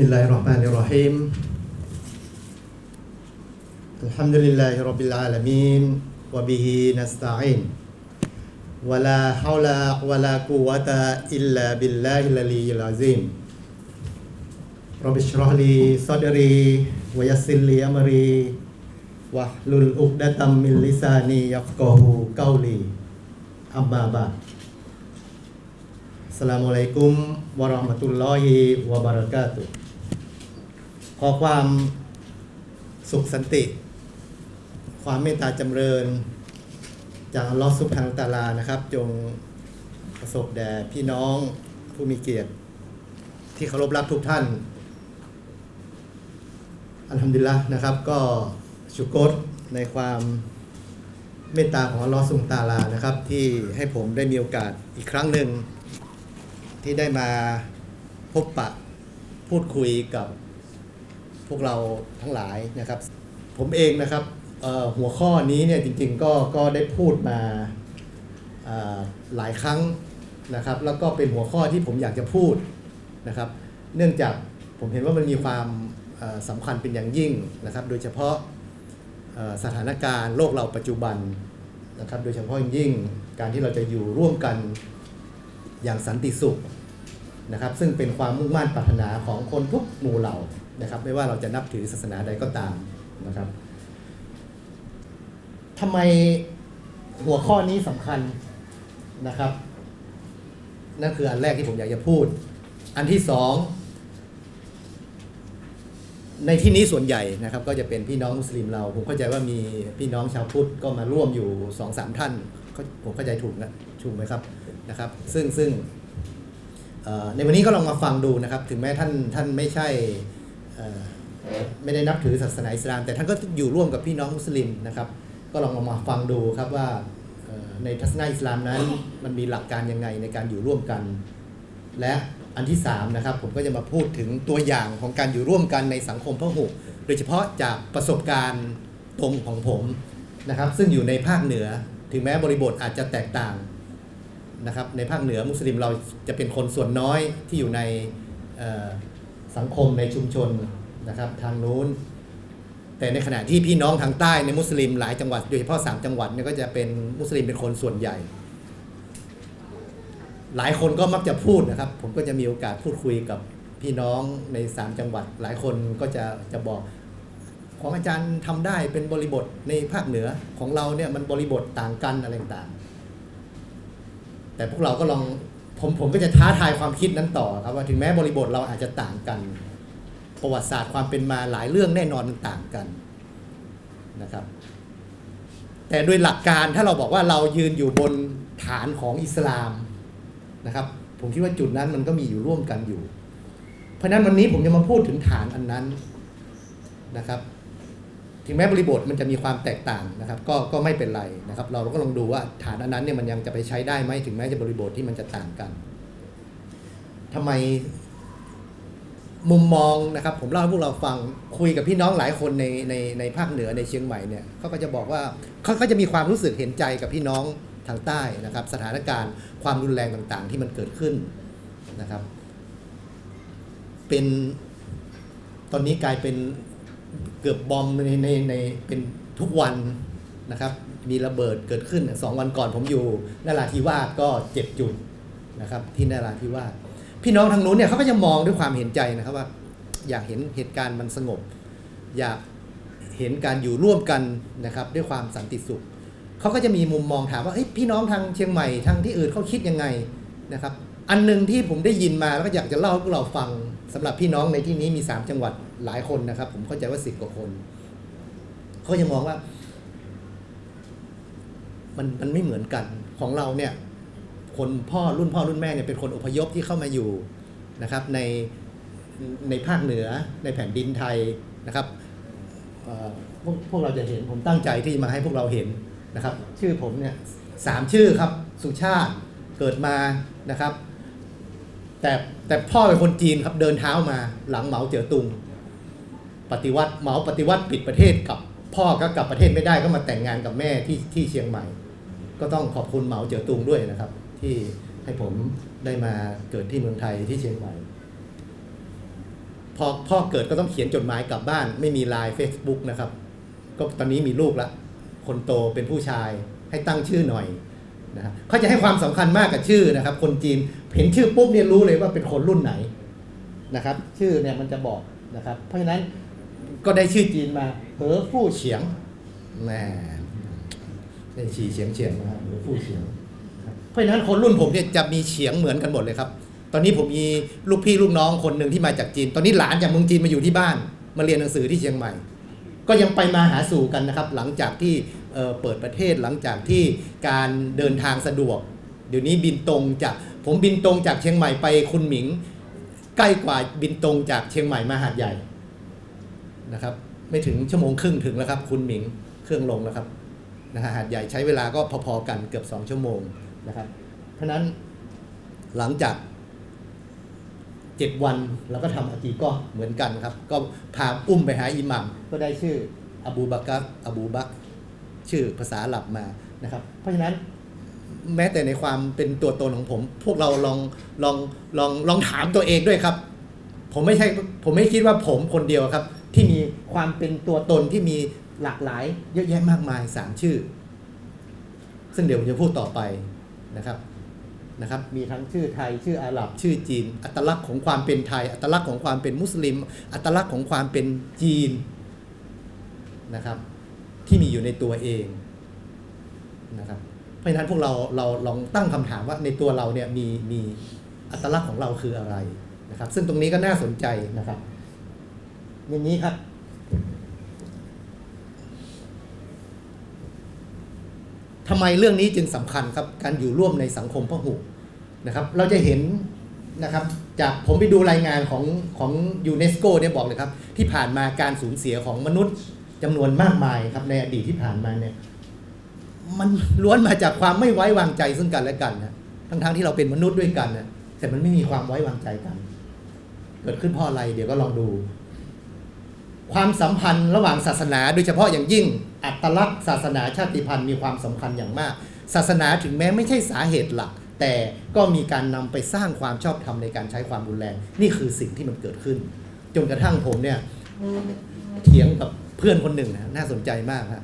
Bismillahirrahmanirrahim Alhamdulillahi alamin Wa bihi nasta'in Wa la hawla wa la quwata illa billahi laliyil azim Rabbi shrah li sadri Wa yassir li amri Wa hlul uqdatan min lisani yafqahu qawli Amma ba'd สลามอะลัยกุมวะราะห์มะตุลลอฮิวะบะเราะกาตุฮ์ ขอความสุขสันติ ความเมตตาจำเริญ จากลอฮฺซุบฮานตาลานะครับ จงประสบแด่พี่น้องผู้มีเกียรติ ที่เคารพรักทุกท่าน อัลฮัมดุลิลละนะครับ ก็ชุกรในความเมตตาของลอฮฺซุบฮานตาลานะครับ ที่ให้ผมได้มีโอกาสอีกครั้งหนึ่งที่ได้มาพบปะพูดคุยกับ พวกเราทั้งหลายนะครับ ผมเองนะครับหัวข้อนี้เนี่ยจริงๆก็ก็ได้พูดมาหลายครั้งนะครับ แล้วก็เป็นหัวข้อที่ผมอยากจะพูดนะครับ เนื่องจากผมเห็นว่ามันมีความสำคัญเป็นอย่างยิ่งนะครับ โดยเฉพาะสถานการณ์โลกเราปัจจุบันนะครับ โดยเฉพาะอย่งยิ่งการที่เราจะอยู่ร่วมกันอย่างสันติสุขนะครับ ซึ่งเป็นความมุ่งมั่นปรารถนาของคนทุกหมู่เหล่า นะครับไม่ว่าเราจะนับถือศาสนาใดก็ตามนะครับทำไมหัวข้อนี้สำคัญนะครับ นั่นคืออันแรกที่ผมอยากจะพูด อันที่สองในที่นี้ส่วนใหญ่นะครับก็จะเป็นพี่น้องมุสลิมเรา ผมเข้าใจว่ามีพี่น้องชาวพุทธก็มาร่วมอยู่สองสามท่านผมเข้าใจถูกนะถูกไหมครับนะครับ ซึ่งซึ่งในวันนี้ก็ลองมาฟังดูนะครับ ถึงแม้ท่านท่านไม่ใช่ ไม่ได้นับถือศาสนาอิสลาม แต่ท่านก็อยู่ร่วมกับพี่น้องมุสลิมนะครับ ก็ลองมาฟังดูครับว่าในทัศนะอิสลามนั้นมันมีหลักการยังไงในการอยู่ร่วมกัน และอันที่3นะครับผมก็จะมาพูดถึงตัวอย่างของการอยู่ร่วมกันในสังคมพหุโดยเฉพาะจากประสบการณ์ตรงของผมนะครับ ซึ่งอยู่ในภาคเหนือถึงแม้บริบทอาจจะแตกต่างนะครับในภาคเหนือมุสลิมเราจะเป็นคนส่วนน้อยที่อยู่ใน สังคมในชุมชนนะครับทางนู้น แต่ในขณะที่พี่น้องทางใต้ในมุสลิมหลายจังหวัดโดยเฉพาะ3จังหวัดเนี่ยก็จะเป็นมุสลิมเป็นคนส่วนใหญ่ หลายคนก็มักจะพูดนะครับ ผมก็จะมีโอกาสพูดคุยกับพี่น้องใน3จังหวัด หลายคนก็จะจะบอกของอาจารย์ทำได้เป็นบริบทในภาคเหนือของเราเนี่ยมันบริบทต่างกันอะไรต่างแต่พวกเราก็ลอง ผมผมก็จะท้าทายความคิดนั้นต่อครับว่าถึงแม้บริบทเราอาจจะต่างกัน ประวัติศาสตร์ความเป็นมาหลายเรื่องแน่นอนมันต่างกันนะครับ แต่โดยหลักการถ้าเราบอกว่าเรายืนอยู่บนฐานของอิสลามนะครับ ผมคิดว่าจุดนั้นมันก็มีอยู่ร่วมกันอยู่ เพราะฉะนั้นวันนี้ผมจะมาพูดถึงฐานอันนั้นนะครับ ถึงแม้บริบทมันจะมีความแตกต่างนะครับ ก็ก็ไม่เป็นไรนะครับ เราก็ลองดูว่าฐานอันนั้นเนี่ยมันยังจะไปใช้ได้ไหมถึงแม้จะบริบทที่มันจะต่างกันทำไมมุมมองนะครับ ผมเล่าให้พวกเราฟังคุยกับพี่น้องหลายคนในในในภาคเหนือในเชียงใหม่เนี่ยเขาก็จะบอกว่าเขาก็จะมีความรู้สึกเห็นใจกับพี่น้องทางใต้นะครับ สถานการณ์ความรุนแรงต่างๆ ที่มันเกิดขึ้นนะครับ เป็นตอนนี้กลายเป็น เกือบบอมในในในเป็นทุกวันนะครับมีระเบิดเกิดขึ้นสองวันก่อนผมอยู่นาราธิวาสก็เจ็ดจุดนะครับที่นาราธิวาสพี่น้องทางนู้นเนี่ยเขาก็จะมองด้วยความเห็นใจนะครับว่า อยากเห็นเหตุการณ์มันสงบ อยากเห็นการอยู่ร่วมกันนะครับด้วยความสันติสุขเขาก็จะมีมุมมองถามว่าเฮ้ยพี่น้องทางเชียงใหม่ทางที่อื่นเขาคิดยังไงนะครับ อันหนึ่งที่ผมได้ยินมาแล้วก็อยากจะเล่าให้พวกเราฟังสำหรับพี่น้องในที่นี้มีสามจังหวัด หลายคนนะครับ ผมเข้าใจว่าสิบกว่าคนเขาจะมองว่า มันมันไม่เหมือนกันของเราเนี่ย คนพ่อรุ่นพ่อรุ่นแม่เนี่ยเป็นคนอพยพที่เข้ามาอยู่นะครับ ในในภาคเหนือในแผ่นดินไทยนะครับพวกพวกเราจะเห็นผมตั้งใจที่มาให้พวกเราเห็นนะครับ ชื่อผมเนี่ยสามชื่อครับสุชาติเกิดมานะครับ แต่แต่พ่อเป็นคนจีนครับเดินเท้ามาหลังเหมาเจ๋อตุง ปฏิวัติเหมาปฏิวัติปิดประเทศกับพ่อก็กลับประเทศไม่ได้ก็มาแต่งงานกับแม่ที่ที่เชียงใหม่ ก็ต้องขอบคุณเหมาเจ๋อตุงด้วยนะครับ ที่ให้ผมได้มาเกิดที่เมืองไทยที่เชียงใหม่พอพ่อเกิดก็ต้องเขียนจดหมายกลับบ้าน ไม่มีไลน์ Facebook นะครับ ก็ตอนนี้มีลูกละคนโตเป็นผู้ชายให้ตั้งชื่อหน่อยนะครับเขาจะให้ความสำคัญมากกับชื่อนะครับ คนจีนเห็นชื่อปุ๊บเนี่ยรู้เลยว่าเป็นคนรุ่นไหนนะครับ ชื่อเนี่ยมันจะบอกนะครับ เพราะฉะนั้น ก็ได้ชื่อจีนมาเหอฟู่เฉียงแหมได้ฉีเฉียงเฉียงนะครับเหอฟู่เฉียง เพราะฉะนั้นคนรุ่นผมเนี่ยจะมีเฉียงเหมือนกันหมดเลยครับ ตอนนี้ผมมีลูกพี่ลูกน้องคนหนึ่งที่มาจากจีน ตอนนี้หลานจากเมืองจีนมาอยู่ที่บ้าน มาเรียนหนังสือที่เชียงใหม่ ก็ยังไปมาหาสู่กันนะครับ หลังจากที่เเปิดประเทศหลังจากที่การเดินทางสะดวก เดี๋ยวนี้บินตรงจากผมบินตรงจากเชียงใหม่ไปคุณหมิง ใกล้กว่าบินตรงจากเชียงใหม่มาหาดใหญ่ นะครับ ไม่ถึงชั่วโมงครึ่งถึงแล้วครับ คุณหมิงเครื่องลงแล้วครับนะฮะหาดใหญ่ใช้เวลาก็พอๆกันเกือบสองชั่วโมงนะครับเพราะนั้นหลังจากเจ็ดวันเราก็ทำอากีก็เหมือนกันครับ ก็พาอุ้มไปหาอิหมัมก็ได้ชื่ออบูบักรอบูบักชื่อภาษาอาหลับมานะครับ เพราะฉะนั้นแม้แต่ในความเป็นตัวตนของผม พวกเราลองลองลองลองถามตัวเองด้วยครับ ผมไม่ใช่ผมไม่คิดว่าผมคนเดียวครับ ที่มีความเป็นตัวตนที่มีหลากหลายเยอะแยะมากมายสามชื่อ ซึ่งเดี๋ยวผมจะพูดต่อไปนะครับนะครับมีทั้งชื่อไทยชื่ออาหรับชื่อจีน อัตลักษณ์ของความเป็นไทย อัตลักษณ์ของความเป็นมุสลิม อัตลักษณ์ของความเป็นจีนนะครับที่มีอยู่ในตัวเองนะครับเพราะฉะนั้นพวกเราเราลองตั้งคำถามว่าในตัวเราเนี่ยมีมีอัตลักษณ์ของเราคืออะไรนะครับซึ่งตรงนี้ก็น่าสนใจนะครับ อย่างนี้ครับ ทำไมเรื่องนี้จึงสำคัญครับ การอยู่ร่วมในสังคมพหุนะครับ เราจะเห็นนะครับ จากผมไปดูรายงานของของยูเนสโกเนี่ยบอกเลยครับ ที่ผ่านมาการสูญเสียของมนุษย์จำนวนมากมายครับในอดีตที่ผ่านมาเนี่ยมันล้วนมาจากความไม่ไว้วางใจซึ่งกันและกันนะทั้งๆที่เราเป็นมนุษย์ด้วยกันนะแต่มันไม่มีความไว้วางใจกัน เกิดขึ้นเพราะอะไร เดี๋ยวก็ลองดู ความสัมพันธ์ระหว่างศาสนา โดยเฉพาะอย่างยิ่งอัตลักษณ์ศาสนาชาติพันธุ์มีความสำคัญอย่างมาก ศาสนาถึงแม้ไม่ใช่สาเหตุหลัก แต่ก็มีการนำไปสร้างความชอบธรรมในการใช้ความรุนแรง นี่คือสิ่งที่มันเกิดขึ้น จนกระทั่งผมเนี่ยเถียงกับเพื่อนคนหนึ่งนะน่าสนใจมากฮะ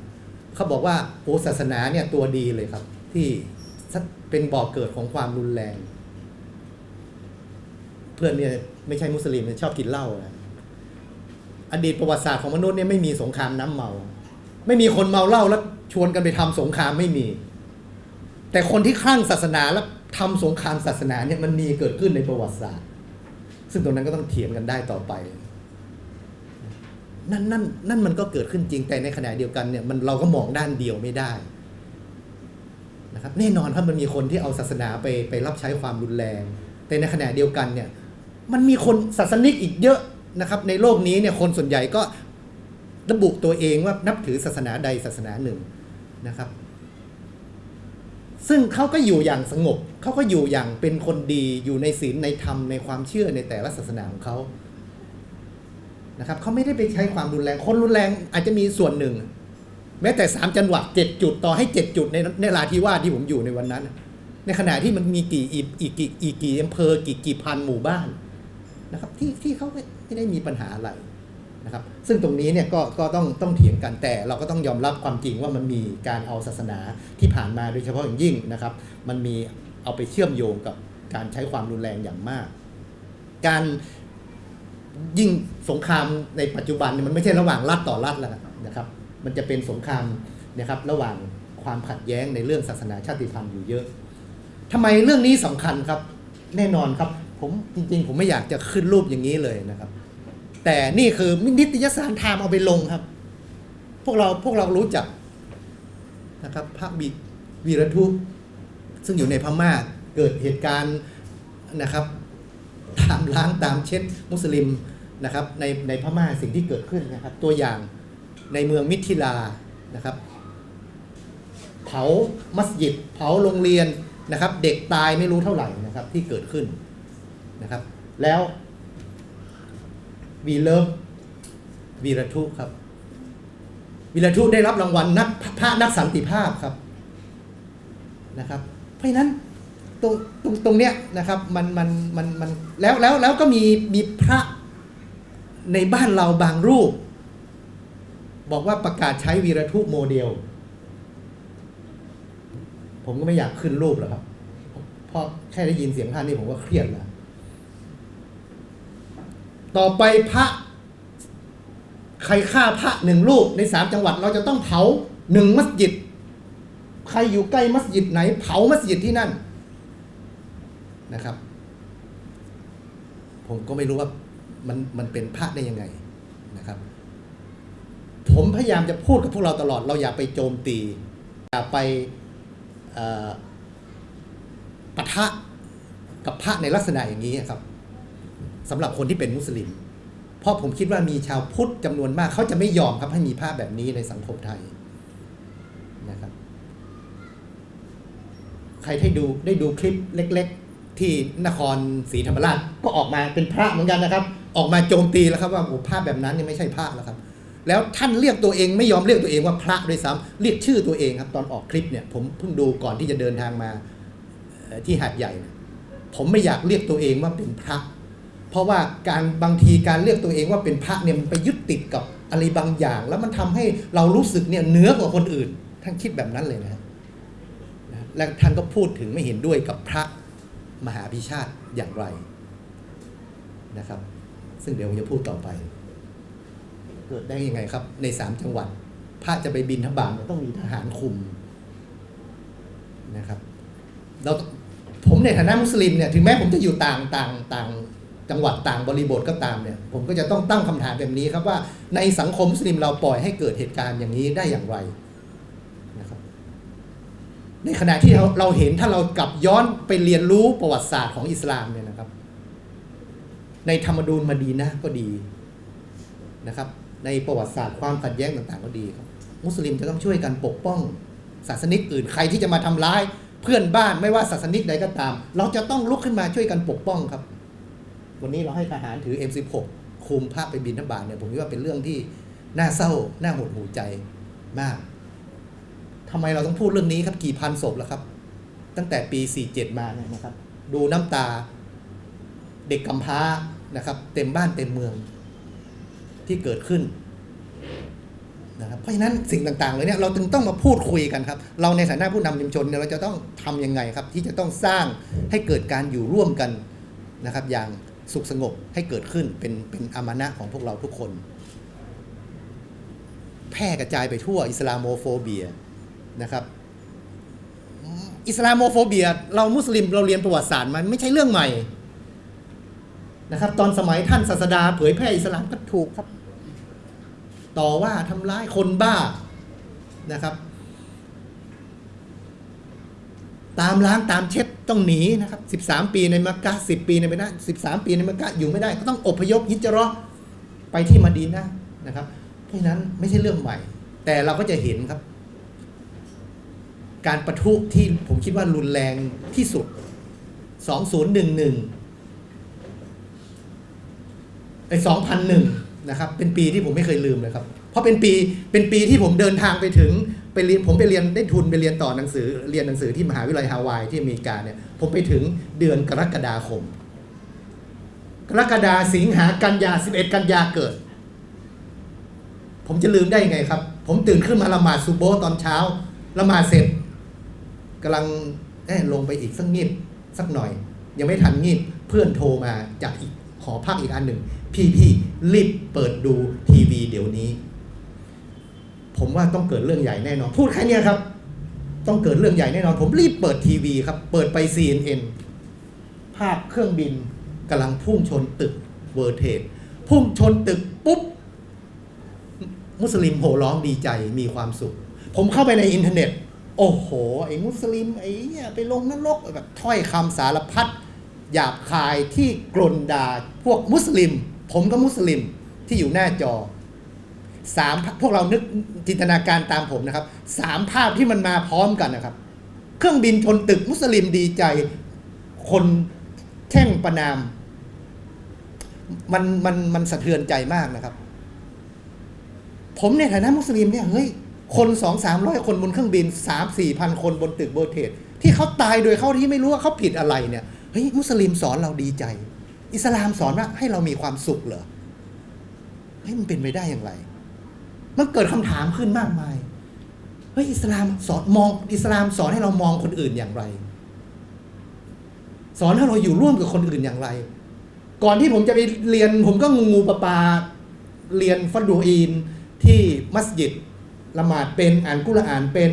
เขาบอกว่าโอ้ศาสนาเนี่ยตัวดีเลยครับ ที่เป็นบ่อกเกิดของความรุนแรง เพื่อนเนี่ยไม่ใช่มุสลิมชอบกินเหล้านะ อดีตประวัติศาสตร์ของมนุษย์เนี่ยไม่มีสงครามน้ำเมา ไม่มีคนเมาเหล้าแล้วชวนกันไปทำสงครามไม่มี แต่คนที่คลั่งศาสนาแล้วทำสงครามศาสนาเนี่ยมันมีเกิดขึ้นในประวัติศาสตร์ ซึ่งตรงนั้นก็ต้องเถียงกันได้ต่อไป นั่นนั่นนั่นมันก็เกิดขึ้นจริงแต่ในขณะเดียวกันเนี่ยมันเราก็มองด้านเดียวไม่ได้นะครับแน่นอนครับมันมีคนที่เอาศาสนาไปไปรับใช้ความรุนแรง แต่ในขณะเดียวกันเนี่ยมันมีคนศาสนิกอีกเยอะ นะครับในโลกนี้เนี่ยคนส่วนใหญ่ก็ระบุตัวเองว่านับถือศาสนาใดศาสนาหนึ่งนะครับ ซึ่งเขาก็อยู่อย่างสงบเขาก็อยู่อย่างเป็นคนดีอยู่ในศีลในธรรมในความเชื่อในแต่ละศาสนาของเขานะครับเขาไม่ได้ไปใช้ความรุนแรงคนรุนแรงอาจจะมีส่วนหนึ่ง แม้แต่สามจังหวัดเจ็ดจุดต่อให้เจ็ดจุดในในลาธิวาสที่ผมอยู่ในวันนั้น ในขณะที่มันมีกี่อีกกี่อีกกี่อำเภอกี่กี่พันหมู่บ้านนะครับที่ที่เขา ไม่ได้มีปัญหาอะไรนะครับ ซึ่งตรงนี้เนี่ยก็ก็ต้องต้องเถียงกันแต่เราก็ต้องยอมรับความจริงว่ามันมีการเอาศาสนาที่ผ่านมาโดยเฉพาะอย่างยิ่งนะครับ มันมีเอาไปเชื่อมโยงกับการใช้ความรุนแรงอย่างมาก การยิ่งสงครามในปัจจุบันมันไม่ใช่ระหว่างรัฐต่อรัฐแล้วนะครับ มันจะเป็นสงครามนะครับระหว่างความขัดแย้งในเรื่องศาสนาชาติพันธุ์อยู่เยอะทำไมเรื่องนี้สำคัญครับ แน่นอนครับ ผมจริงๆ ผมไม่อยากจะขึ้นรูปอย่างนี้เลยนะครับ แต่นี่คือนิตยสารไทม์เอาไปลงครับ พวกเราพวกเรารู้จักนะครับพระบิวีรทุซึ่งอยู่ในพม่าเกิดเหตุการณ์นะครับ ตามล้างตามเช็ดมุสลิมนะครับในในพม่าสิ่งที่เกิดขึ้นนะครับ ตัวอย่างในเมืองมิถิลานะครับ เผามัสยิด เผาโรงเรียนนะครับ เด็กตายไม่รู้เท่าไหร่นะครับที่เกิดขึ้น นะครับ แล้ววีเลิฟวีรทุครับวีรทุได้รับรางวัลนักพระนักสันติภาพครับนะครับ เพราะฉะนั้นตรงตรงตรงเนี้ยนะครับมันมันมันมันแล้วแล้วแล้วก็มีมีพระในบ้านเราบางรูป บอกว่าประกาศใช้วีรทุโมเดล ผมก็ไม่อยากขึ้นรูปหรอกครับเพราะแค่ได้ยินเสียงท่านนี่ผมก็เครียดแล้ว ต่อไปพระ ใครฆ่าพระหนึ่งรูปในสามจังหวัด เราจะต้องเผาหนึ่งมัสยิด ใครอยู่ใกล้มัสยิดไหน เผามัสยิดที่นั่นนะครับ ผมก็ไม่รู้ว่ามันมันเป็นพระได้ยังไงนะครับ ผมพยายามจะพูดกับพวกเราตลอด เราอย่าไปโจมตี อย่าไปปะทะกับพระในลักษณะอย่างนี้ครับ สำหรับคนที่เป็นมุสลิม เพราะผมคิดว่ามีชาวพุทธจำนวนมากเขาจะไม่ยอมครับให้มีภาพแบบนี้ในสังคมไทยนะครับ ใครที่ดูได้ดูคลิปเล็ก ๆ ที่นครศรีธรรมราชก็ออกมาเป็นพระเหมือนกันนะครับ ออกมาโจมตีแล้วครับว่าโอ้ภาพแบบนั้นเนี่ยไม่ใช่พระแล้วครับแล้วท่านเรียกตัวเองไม่ยอมเรียกตัวเองว่าพระด้วยซ้ำเรียกชื่อตัวเองครับ ตอนออกคลิปเนี่ยผมเพิ่งดูก่อนที่จะเดินทางมาที่หาดใหญ่ ผมไม่อยากเรียกตัวเองว่าเป็นพระ เพราะว่าการบางทีการเรียกตัวเองว่าเป็นพระเนี่ยมันไปยึดติดกับอะไรบางอย่าง แล้วมันทำให้เรารู้สึกเนี่ยเหนือกว่าคนอื่น ท่านคิดแบบนั้นเลยนะฮะนะและท่านก็พูดถึงไม่เห็นด้วยกับพระมหาพิชาติอย่างไรนะครับ ซึ่งเดี๋ยวผมจะพูดต่อไป เกิดได้ยังไงครับ ในสามจังหวัด พระจะไปบินทบาทต้องมีทหารคุมนะครับเราผมในฐานะมุสลิมเนี่ยถึงแม้ผมจะอยู่ต่างต่างต่าง จังหวัดต่างบริบทก็ตามเนี่ยผมก็จะต้องตั้งคำถามแบบนี้ครับว่าในสังคมมุสลิมเราปล่อยให้เกิดเหตุการณ์อย่างนี้ได้อย่างไรนะครับในขณะที่เราเราเห็นถ้าเรากลับย้อนไปเรียนรู้ประวัติศาสตร์ของอิสลามเนี่ยนะครับ ในธรรมดูลมาดีนะก็ดีนะครับ ในประวัติศาสตร์ความขัดแย้งต่างๆ ก็ดีครับ มุสลิมจะต้องช่วยกันปกป้องศาสนิกอื่นใครที่จะมาทำร้ายเพื่อนบ้านไม่ว่าศาสนิกใดก็ตาม เราจะต้องลุกขึ้นมาช่วยกันปกป้องครับ วันนี้เราให้ทหารถือ M16 คุมภาพไปบินทบาทเนี่ยผมคิดว่าเป็นเรื่องที่น่าเศร้า น่าหดหูใจมากทำไมเราต้องพูดเรื่องนี้ครับกี่พันศพแล้วครับ ตั้งแต่ปี 47 มาเนี่ยนะครับ ดูน้ำตาเด็กกำพร้านะครับ เต็มบ้านเต็มเมืองที่เกิดขึ้นนะครับเพราะฉะนั้นสิ่งต่างๆเลยเนี่ยเราจึงต้องมาพูดคุยกันครับ เราในฐานะผู้นำชุมชนเนี่ยเราจะต้องทำยังไงครับ ที่จะต้องสร้างให้เกิดการอยู่ร่วมกันนะครับ อย่าง สุขสงบให้เกิดขึ้นเป็นเป็นอามานะของพวกเราทุกคน แพร่กระจายไปทั่วอิสลามโมโฟเบียนะครับอิสลามโมโฟเบียเรามุสลิมเราเรียนประวัติศาสตร์มันไม่ใช่เรื่องใหม่นะครับ ตอนสมัยท่านศาสดาเผยแพร่อิสลามก็ถูกครับ ต่อว่าทำร้ายคนบ้านะครับ ตามล้างตามเช็ดต้องหนีนะครับ 13 ปีในมักกะ10 ปีในไม่ได้13 ปีในมักกะอยู่ไม่ได้ ก็ต้องอพยพฮิจราะห์ไปที่มะดีนะนะครับ เพราะฉะนั้นไม่ใช่เรื่องใหม่ แต่เราก็จะเห็นครับ การประทุที่ผมคิดว่ารุนแรงที่สุด 2011ไอ้2001 นะครับ เป็นปีที่ผมไม่เคยลืมเลยครับ เพราะเป็นปีเป็นปีที่ผมเดินทางไปถึง ไปเรียนผมไปเรียนได้ทุนไปเรียนต่อหนังสือเรียนหนังสือที่มหาวิทยาลัยฮาวายที่อเมริกาเนี่ยผมไปถึงเดือนกรกฎาคม กรกฎาสิงหากันยา 11 กันยาเกิด ผมจะลืมได้ยังไงครับ ผมตื่นขึ้นมาละหมาดซูโบตอนเช้าละหมาดเสร็จกำลังเอ๊ะลงไปอีกสักงีบสักหน่อย ยังไม่ทันงีบเพื่อนโทรมาจากอีกหอพักอีกอันหนึ่ง พี่พี่รีบเปิดดูทีวีเดี๋ยวนี้ ผมว่าต้องเกิดเรื่องใหญ่แน่นอน พูดแค่เนี้ยครับ ต้องเกิดเรื่องใหญ่แน่นอน ผมรีบเปิดทีวีครับ เปิดไป CNN ภาพเครื่องบินกำลังพุ่งชนตึกเวอร์เทดพุ่งชนตึกปุ๊บ มุสลิมโห่ร้องดีใจมีความสุข ผมเข้าไปในอินเทอร์เน็ต โอ้โห ไอ้มุสลิมไอ้เนี่ยไปลงนรกแบบถ้อยคำสารพัดหยาบคายที่กลนด่าพวกมุสลิม ผมก็มุสลิมที่อยู่หน้าจอ สามพวกเรานึกจินตนาการตามผมนะครับสามภาพที่มันมาพร้อมกันนะครับ เครื่องบินชนตึกมุสลิมดีใจ คนแช่งประนาม มันมันมันสะเทือนใจมากนะครับ ผมในฐานะมุสลิมเนี่ยเฮ้ยคนสองสามร้อยคนบนเครื่องบินสามสี่พันคนบนตึกเบอร์เทดที่เขาตายโดยเขาที่ไม่รู้ว่าเขาผิดอะไรเนี่ยเฮ้ยมุสลิมสอนเราดีใจ อิสลามสอนว่าให้เรามีความสุขเหรอเฮ้ยมันเป็นไปได้อย่างไร มันเกิดคำถามขึ้นมากมายเฮ้ยอิสลามสอนมองอิสลามสอนให้เรามองคนอื่นอย่างไร สอนให้เราอยู่ร่วมกับคนอื่นอย่างไร ก่อนที่ผมจะไปเรียน ผมก็งูงูปลาปาเรียนฟัดดูอีนที่มัสยิดละหมาดเป็นอ่านกุรอานเป็น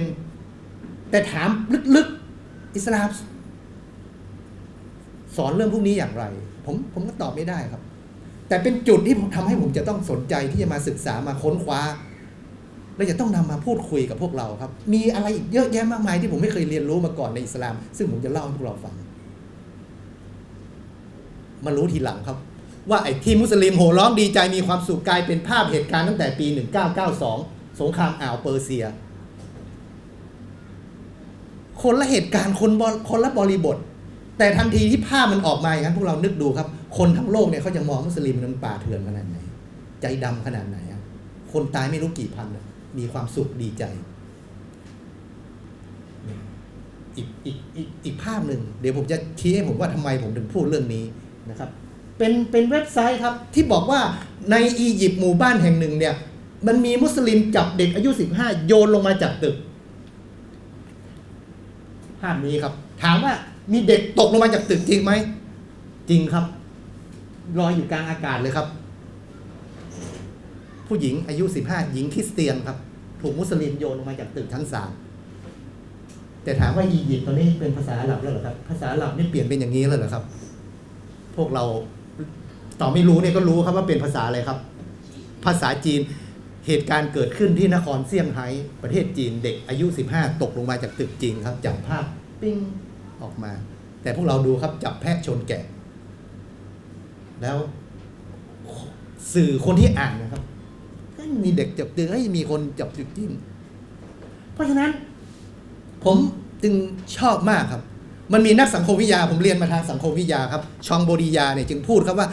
แต่ถามลึกๆอิสลามสอนเรื่องพวกนี้อย่างไร ผมผมก็ตอบไม่ได้ครับ แต่เป็นจุดที่ผมทำให้ผมจะต้องสนใจที่จะมาศึกษามาค้นคว้า และจะต้องนำมาพูดคุยกับพวกเราครับ มีอะไรอีกเยอะแยะมากมายที่ผมไม่เคยเรียนรู้มาก่อนในอิสลาม ซึ่งผมจะเล่าให้พวกเราฟัง มารู้ทีหลังครับ ว่าไอ้ที่มุสลิมโห่ร้องดีใจมีความสุขกลายเป็นภาพเหตุการณ์ตั้งแต่ปี 1992 สงครามอ่าวเปอร์เซีย คนละเหตุการณ์คนบคนละบริบท แต่ทันทีที่ภาพมันออกมาอย่างนั้นพวกเรานึกดูครับ คนทั้งโลกเนี่ยเขาจะมองมุสลิมนั้นป่าเถื่อนขนาดไหน ใจดำขนาดไหนคนตายไม่รู้กี่พันอะ มีความสุขดีใจ อีกอีกอีกอีกภาพหนึ่ง เดี๋ยวผมจะชี้ให้ผมว่าทำไมผมถึงพูดเรื่องนี้นะครับ เป็นเป็นเว็บไซต์ครับที่บอกว่าในอียิปต์หมู่บ้านแห่งหนึ่งเนี่ย มันมีมุสลิมจับเด็กอายุ 15 โยนลงมาจากตึก ภาพนี้ครับ ถามว่ามีเด็กตกลงมาจากตึกจริงไหม จริงครับลอยอยู่กลางอากาศเลยครับ ผู้หญิงอายุ 15 หญิงคริสเตียนครับ ถูกมุสลิมโยนลงมาจากตึกชั้นสามแต่ถามว่าอียิปต์ตอนนี้เป็นภาษาอาหรับแล้วเหรอครับ ภาษาอาหรับนี่เปลี่ยนเป็นอย่างนี้แล้วเหรอครับ พวกเราต่อไม่รู้เนี่ยก็รู้ครับว่าเป็นภาษาอะไรครับ ภาษาจีนเหตุการณ์เกิดขึ้นที่นครเซี่ยงไฮ้ประเทศจีนเด็กอายุ 15 ตกลงมาจากตึกจริงครับจับภาพปิ้งออกมา แต่พวกเราดูครับจับแพะชนแกะ แล้วสื่อคนที่อ่านนะครับ มีเด็กจับตึกเฮ้ยมีคนจับตึกจริงเพราะฉะนั้น ผมจึงชอบมากครับ มันมีนักสังคมวิทยา ผมเรียนมาทางสังคมวิทยาครับ ชองโบดียาเนี่ยจึงพูดครับว่า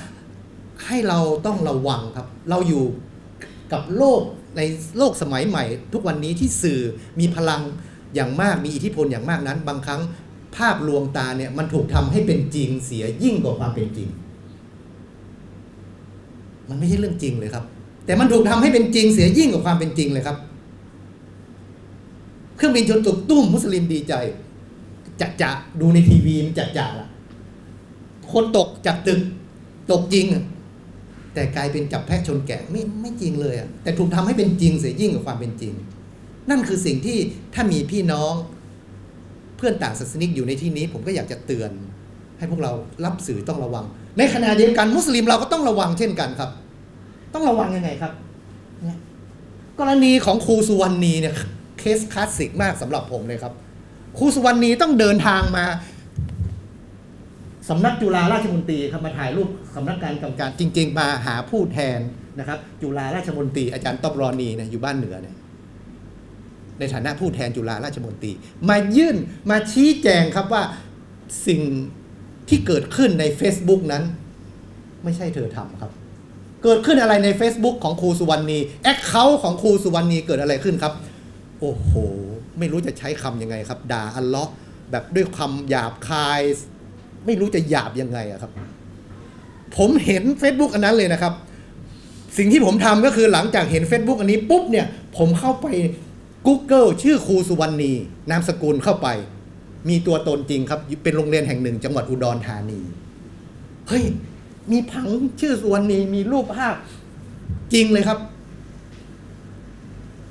ให้เราต้องระวังครับ เราอยู่กับโลกในโลกสมัยใหม่ ทุกวันนี้ที่สื่อมีพลังอย่างมากมีอิทธิพลอย่างมากนั้น บางครั้งภาพลวงตาเนี่ยมันถูกทำให้เป็นจริงเสียยิ่งกว่าความเป็นจริง มันไม่ใช่เรื่องจริงเลยครับ แต่มันถูกทำให้เป็นจริงเสียยิ่งกว่าความเป็นจริงเลยครับ เครื่องบินชนตึกตุ้มมุสลิมดีใจจะจะดูในทีวีมันจะจะละคนตกจากตึกตกจริง แต่กลายเป็นจับแพะชนแกะไม่ไม่จริงเลยอะแต่ถูกทำให้เป็นจริงเสียยิ่งกว่าความเป็นจริง นั่นคือสิ่งที่ถ้ามีพี่น้องเพื่อนต่างศาสนิกอยู่ในที่นี้ ผมก็อยากจะเตือน ให้พวกเรารับสื่อต้องระวัง ในขณะเดียวกันมุสลิมเราก็ต้องระวังเช่นกันครับ ต้องระวังยังไงครับเนี่ยกรณีของครูสุวรรณีเนี่ยเคสคลาสสิกมากสำหรับผมเลยครับครูสุวรรณีต้องเดินทางมาสำนักจุฬาราชมนตรีครับมาถ่ายรูปสำนักการกำการจริง ๆ มาหาผู้แทนนะครับ จุฬาราชมนตรีอาจารย์ตบรอนีเนี่ยอยู่บ้านเหนือเนี่ยในฐานะผู้แทนจุฬาราชมนตรี มายื่นมาชี้แจงครับว่าสิ่งที่เกิดขึ้นใน Facebook นั้น ไม่ใช่เธอทำครับ เกิดขึ้นอะไรใน Facebook ของครูสุวรรณีแอคเคาท์ของครูสุวรรณีเกิดอะไรขึ้นครับ โอ้โห ไม่รู้จะใช้คำยังไงครับ ด่าอัลเลาะห์แบบด้วยคำหยาบคาย ไม่รู้จะหยาบยังไงอะครับ ผมเห็น Facebook อันนั้นเลยนะครับ สิ่งที่ผมทำก็คือหลังจากเห็น Facebook อันนี้ปุ๊บเนี่ย ผมเข้าไป Google ชื่อครูสุวรรณีนามสกุลเข้าไป มีตัวตนจริงครับ เป็นโรงเรียนแห่งหนึ่ง จังหวัดอุดรธานี เฮ้ย มีผังชื่อสุวรรณีมีรูปภาพจริงเลยครับ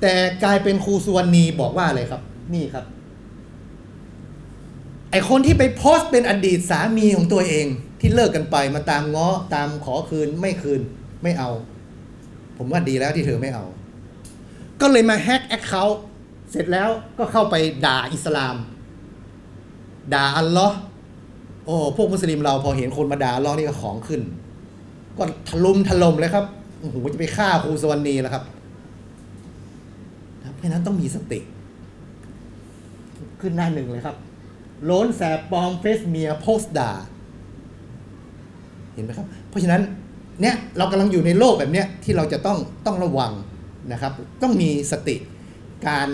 แต่กลายเป็นครูสุวรรณีบอกว่าอะไรครับ นี่ครับ ไอคนที่ไปโพสต์เป็นอดีตสามีของตัวเอง ที่เลิกกันไปมาตามง้อตามขอคืนไม่คืนไม่เอา ผมว่าดีแล้วที่เธอไม่เอา ก็เลยมาแฮกแอคเคาท์เสร็จแล้วก็เข้าไปด่าอิสลาม ด่าอัลลอฮ์ โอ้พวกมุสลิมเราพอเห็นคนมาด่าลลอนี่ก็ของขึ้น ก็ถล่มถล่มเลยครับโอ้โหจะไปฆ่าครูสวรรณีแล้วครับเพราะฉะนั้นต้องมีสติ ขึ้นหน้าหนึ่งเลยครับล้นแสบปลอมเฟซเมียโพสด่า เห็นไหมครับ เพราะฉะนั้นเนี่ยเรากำลังอยู่ในโลกแบบเนี้ยที่เราจะต้องต้องระวังนะครับ ต้องมีสติการ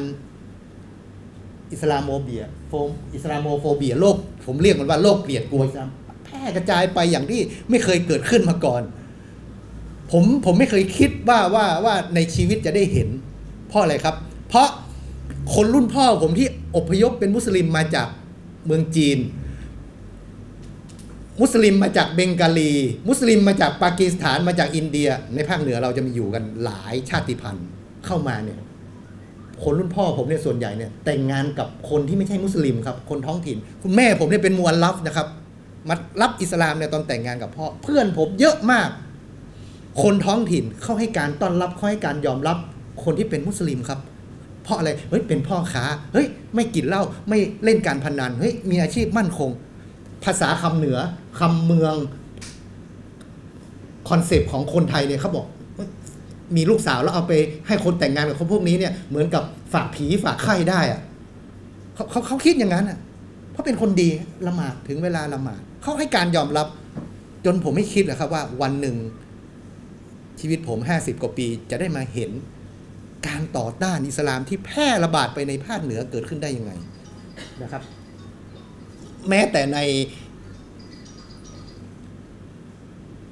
อิสลามโมเบียโฟมอิสลามโมโฟเบียโลก ผมเรียกมันว่าโลกเกลียดกลัวอิสลามแพร่กระจายไปอย่างที่ไม่เคยเกิดขึ้นมาก่อน ผมผมไม่เคยคิดว่าว่าว่าในชีวิตจะได้เห็น เพราะอะไรครับ เพราะคนรุ่นพ่อผมที่อพยพเป็นมุสลิมมาจากเมืองจีน มุสลิมมาจากเบงกาลี มุสลิมมาจากปากีสถานมาจากอินเดีย ในภาคเหนือเราจะมีอยู่กันหลายชาติพันธุ์เข้ามาเนี่ย คนรุ่นพ่อผมเนี่ยส่วนใหญ่เนี่ยแต่งงานกับคนที่ไม่ใช่มุสลิมครับ คนท้องถิ่น คุณแม่ผมเนี่ยเป็นมวลลับนะครับมารับอิสลามเนี่ยตอนแต่งงานกับพ่อ เพื่อนผมเยอะมาก คนท้องถิ่นเข้าให้การต้อนรับเข้าให้การยอมรับคนที่เป็นมุสลิมครับ เพราะอะไรเฮ้ยเป็นพ่อค้าเฮ้ยไม่กินเหล้าไม่เล่นการพนันเฮ้ยมีอาชีพมั่นคง ภาษาคำเหนือคำเมืองคอนเซปต์ของคนไทยเนี่ยเขาบอก มีลูกสาวแล้วเอาไปให้คนแต่งงานกับคนพวกนี้เนี่ยเหมือนกับฝากผีฝากไข้ได้อะเขาเขาเขาคิดอย่างนั้นอะ เพราะเป็นคนดีละหมาดถึงเวลาละหมาดเขาให้การยอมรับ จนผมไม่คิดเลยครับว่าวันหนึ่ง ชีวิตผมห้าสิบกว่าปีจะได้มาเห็นการต่อต้านอิสลามที่แพร่ระบาดไปในภาคเหนือเกิดขึ้นได้ยังไงนะครับ แม้แต่ใน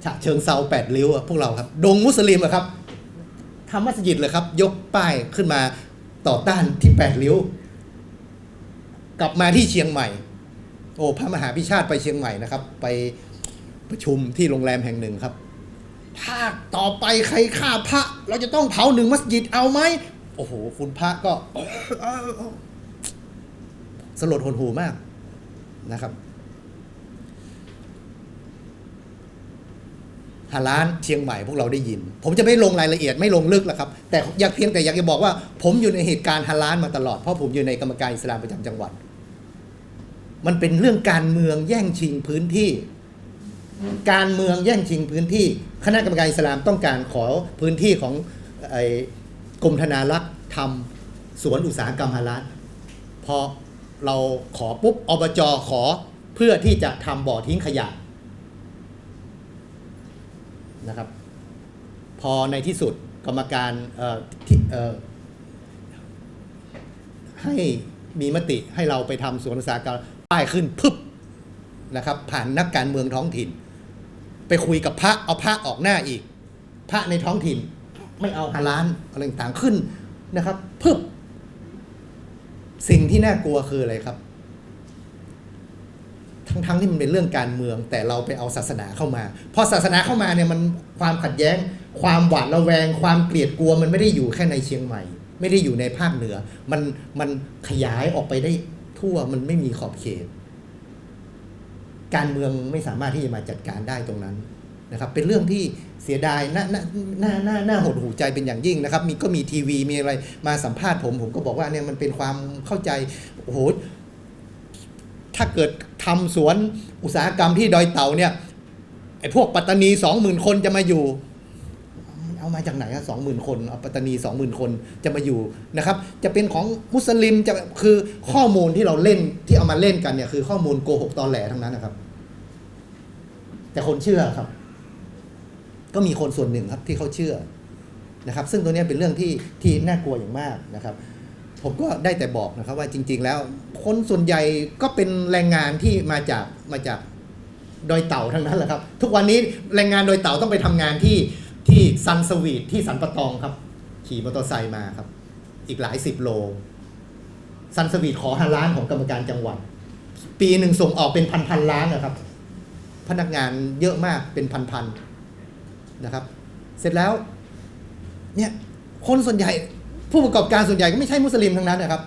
ฉะเชิงเซาแปดริ้วพวกเราครับ ดงมุสลิมอะครับ ทำมัสยิดเลยครับ ยกป้ายขึ้นมาต่อต้านที่แปดริ้ว กลับมาที่เชียงใหม่ โอ้พระมหาพิชาติไปเชียงใหม่นะครับ ไปประชุมที่โรงแรมแห่งหนึ่งครับภาคต่อไปใครฆ่าพระ เราจะต้องเผาหนึ่งมัสยิดเอาไหมโอ้โห คุณพระก็สลดหดหูมากนะครับ ฮาล้านเชียงใหม่พวกเราได้ยิน ผมจะไม่ลงรายละเอียดไม่ลงลึกแล้วครับ แต่อยากเพียงแต่อยากจะบอกว่า ผมอยู่ในเหตุการณ์ฮาล้านมาตลอด เพราะผมอยู่ในกรรมการอิสลามประจำจังหวัด มันเป็นเรื่องการเมืองแย่งชิงพื้นที่ การเมืองแย่งชิงพื้นที่ คณะกรรมการอิสลามต้องการขอพื้นที่ของไอ้กรมธนารักษ์ทำสวนอุตสาหกรรมฮาลาลพอเราขอปุ๊บอบจขอเพื่อที่จะทำบ่อทิ้งขยะ นะครับ พอในที่สุดกรรมการให้มีมติให้เราไปทำสวนอุตสาหกรรมป้ายขึ้นพึบนะครับ ผ่านนักการเมืองท้องถิ่น ไปคุยกับพระเอาพระออกหน้าอีก พระในท้องถิ่น ไม่เอาฮาลานอะไรต่างๆขึ้นนะครับพึบสิ่งที่น่ากลัวคืออะไรครับ ทั้งๆที่มันเป็นเรื่องการเมือง แต่เราไปเอาศาสนาเข้ามา พอศาสนาเข้ามาเนี่ยมันความขัดแย้ง ความหวาดระแวง ความเกลียดกลัวมันไม่ได้อยู่แค่ในเชียงใหม่ ไม่ได้อยู่ในภาคเหนือ มันมันขยายออกไปได้ทั่วมันไม่มีขอบเขต การเมืองไม่สามารถที่จะมาจัดการได้ตรงนั้นนะครับ เป็นเรื่องที่เสียดายน่าน่าน่าน่าน่าหดหูใจเป็นอย่างยิ่งนะครับ มีก็มีทีวีมีอะไรมาสัมภาษณ์ผม ผมก็บอกว่าเนี่ยมันเป็นความเข้าใจโอ้โห ถ้าเกิดทำสวนอุตสาหกรรมที่ดอยเต่าเนี่ยไอ้พวกปัตตานีสองหมื่นคนจะมาอยู่ เอามาจากไหนอะสองหมื่นคนเอาปัตตานีสองหมื่นคนจะมาอยู่นะครับ จะเป็นของมุสลิมจะคือข้อมูลที่เราเล่นที่เอามาเล่นกันเนี่ยคือข้อมูลโกหกตอนแหลทั้งนั้นนะครับ แต่คนเชื่อครับ ก็มีคนส่วนหนึ่งครับที่เขาเชื่อนะครับ ซึ่งตัวนี้เป็นเรื่องที่ที่น่ากลัวอย่างมากนะครับ ผมก็ได้แต่บอกนะครับว่าจริง ๆ แล้ว คนส่วนใหญ่ก็เป็นแรงงานที่มาจากมาจากดอยเต่าทั้งนั้นแหละครับ ทุกวันนี้แรงงานดอยเต่าต้องไปทำงานที่ที่ซันสวีทที่สันปะตองครับ ขี่มอเตอร์ไซค์มาครับ อีกหลายสิบโลซันสวีทขอห้าล้านของกรรมการจังหวัด ปีหนึ่งส่งออกเป็นพันพันๆล้านนะครับ พนักงานเยอะมากเป็นพันๆนะครับ เสร็จแล้ว เนี่ยคนส่วนใหญ่ ผู้ประกอบการส่วนใหญ่ก็ไม่ใช่มุสลิมทั้งนั้นนะครับ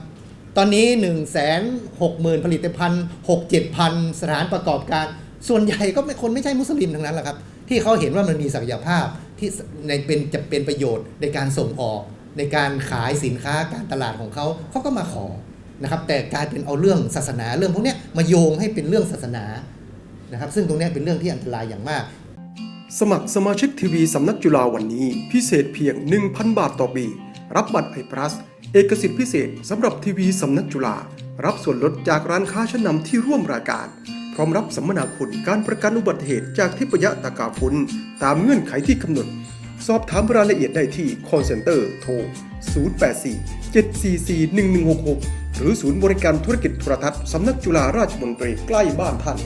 ตอนนี้1นึ่งแสนหกหมื่นผลิตภัณฑ์หกเจ็ดพันสถานประกอบการ ส่วนใหญ่ก็ไม่คนไม่ใช่มุสลิมทั้งนั้นแหละครับ ที่เขาเห็นว่ามันมีศักยภาพที่ในเป็นจะเป็นประโยชน์ในการส่งออก ในการขายสินค้าการตลาดของเขาเขาก็มาขอนะครับ แต่กลายเป็นเอาเรื่องศาสนาเรื่องพวกนี้มาโยงให้เป็นเรื่องศาสนานะครับซึ่งตรงนี้เป็นเรื่องที่อันตรายอย่างมาก สมัครสมาชิกทีวีสำนักจุฬาวันนี้ พิเศษเพียง 1,000 บาทต่อปี รับบัตรไอพลัสเอกสิทธิพิเศษสำหรับทีวีสำนักจุฬารับส่วนลดจากร้านค้าชั้นนำที่ร่วมรายการ พร้อมรับสัมมนาคุณการประกันอุบัติเหตุจากทิพยตากาฟุนตามเงื่อนไขที่กำหนด สอบถามรายละเอียดได้ที่ call center โทร 084 744 1166 หรือศูนย์บริการธุรกิจโทรทัศน์สำนักจุฬาราชมนตรีใกล้บ้านท่าน